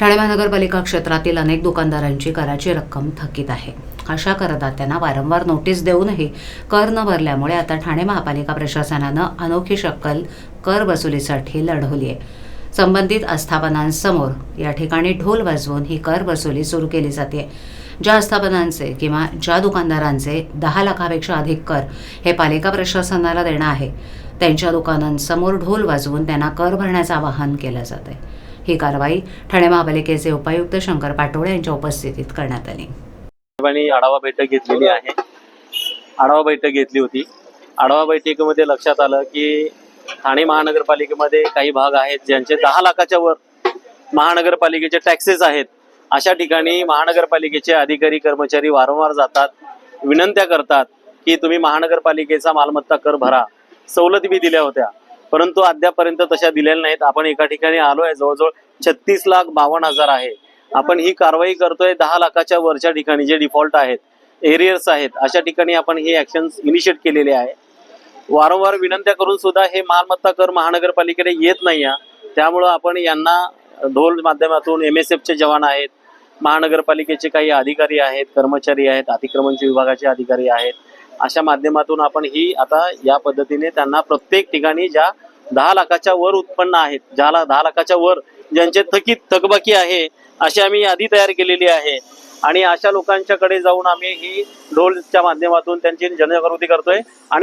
ठाणे महानगरपालिका क्षेत्रातील अनेक दुकानदारांची कराची रक्कम थकीत आहे. अशा करदात्यांना वारंवार नोटीस देऊनही कर न भरल्यामुळे आता ठाणे महापालिका प्रशासनानं अनोखी शक्कल कर वसुलीसाठी लढवली आहे. संबंधित आस्थापनांसमोर या ठिकाणी ढोल वाजवून ही कर वसुली सुरू केली जाते. ज्या आस्थापनांचे किंवा ज्या दुकानदारांचे दहा लाखापेक्षा अधिक कर हे पालिका प्रशासनाला देणं आहे त्यांच्या दुकानांसमोर ढोल वाजवून त्यांना कर भरण्याचं आवाहन केलं जात आहे ही कारवाई ठाणे महापालिकेचे उपायुक्त शंकर पाटोळे यांच्या उपस्थितीत करण्यात आली. आढावा बैठक घेतलेली आहे. आढावा बैठक घेतली होती. आढावा बैठकीमध्ये लक्षात आलं की ठाणे महानगरपालिकेमध्ये काही भाग आहेत ज्यांचे दहा लाखाच्या वर महानगरपालिकेचे टॅक्सेस आहेत. अशा ठिकाणी महानगरपालिकेचे अधिकारी कर्मचारी वारंवार जातात विनंत्या करतात की तुम्ही महानगरपालिकेचा मालमत्ता कर भरा. सवलती बी दिल्या होत्या. परंतु अद्यापर्यंत तशा दिलेल्या नाहीत. आपण एका ठिकाणी आलो आहे जवळजवळ छत्तीस लाख बावन्न हजार आहे. आपण ही कारवाई करतोय दहा लाखाच्या वरच्या ठिकाणी जे डिफॉल्ट आहेत एरियर्स आहेत अशा ठिकाणी आपण हे ऍक्शन इनिशिएट केलेले आहे. वारंवार विनंत्या करून सुद्धा हे मालमत्ता कर महानगरपालिकेकडे येत नाही त्यामुळं आपण यांना ढोल माध्यमातून एम एस एफचे जवान आहेत महानगरपालिकेचे काही अधिकारी आहेत कर्मचारी आहेत अतिक्रमणचे विभागाचे अधिकारी आहेत अशा माध्यमातून आपण ही आता या पद्धतीने त्यांना प्रत्येक ठिकाणी ज्या दहा लाखाच्या वर उत्पन्न आहेत ज्याला दहा लाखाच्या वर ज्यांचे थकीत थकबाकी आहे अशी आम्ही यादी तयार केलेली आहे. आणि अशा लोकांच्याकडे जाऊन आम्ही ही ढोलच्या माध्यमातून त्यांची जनजागृती करतोय. आणि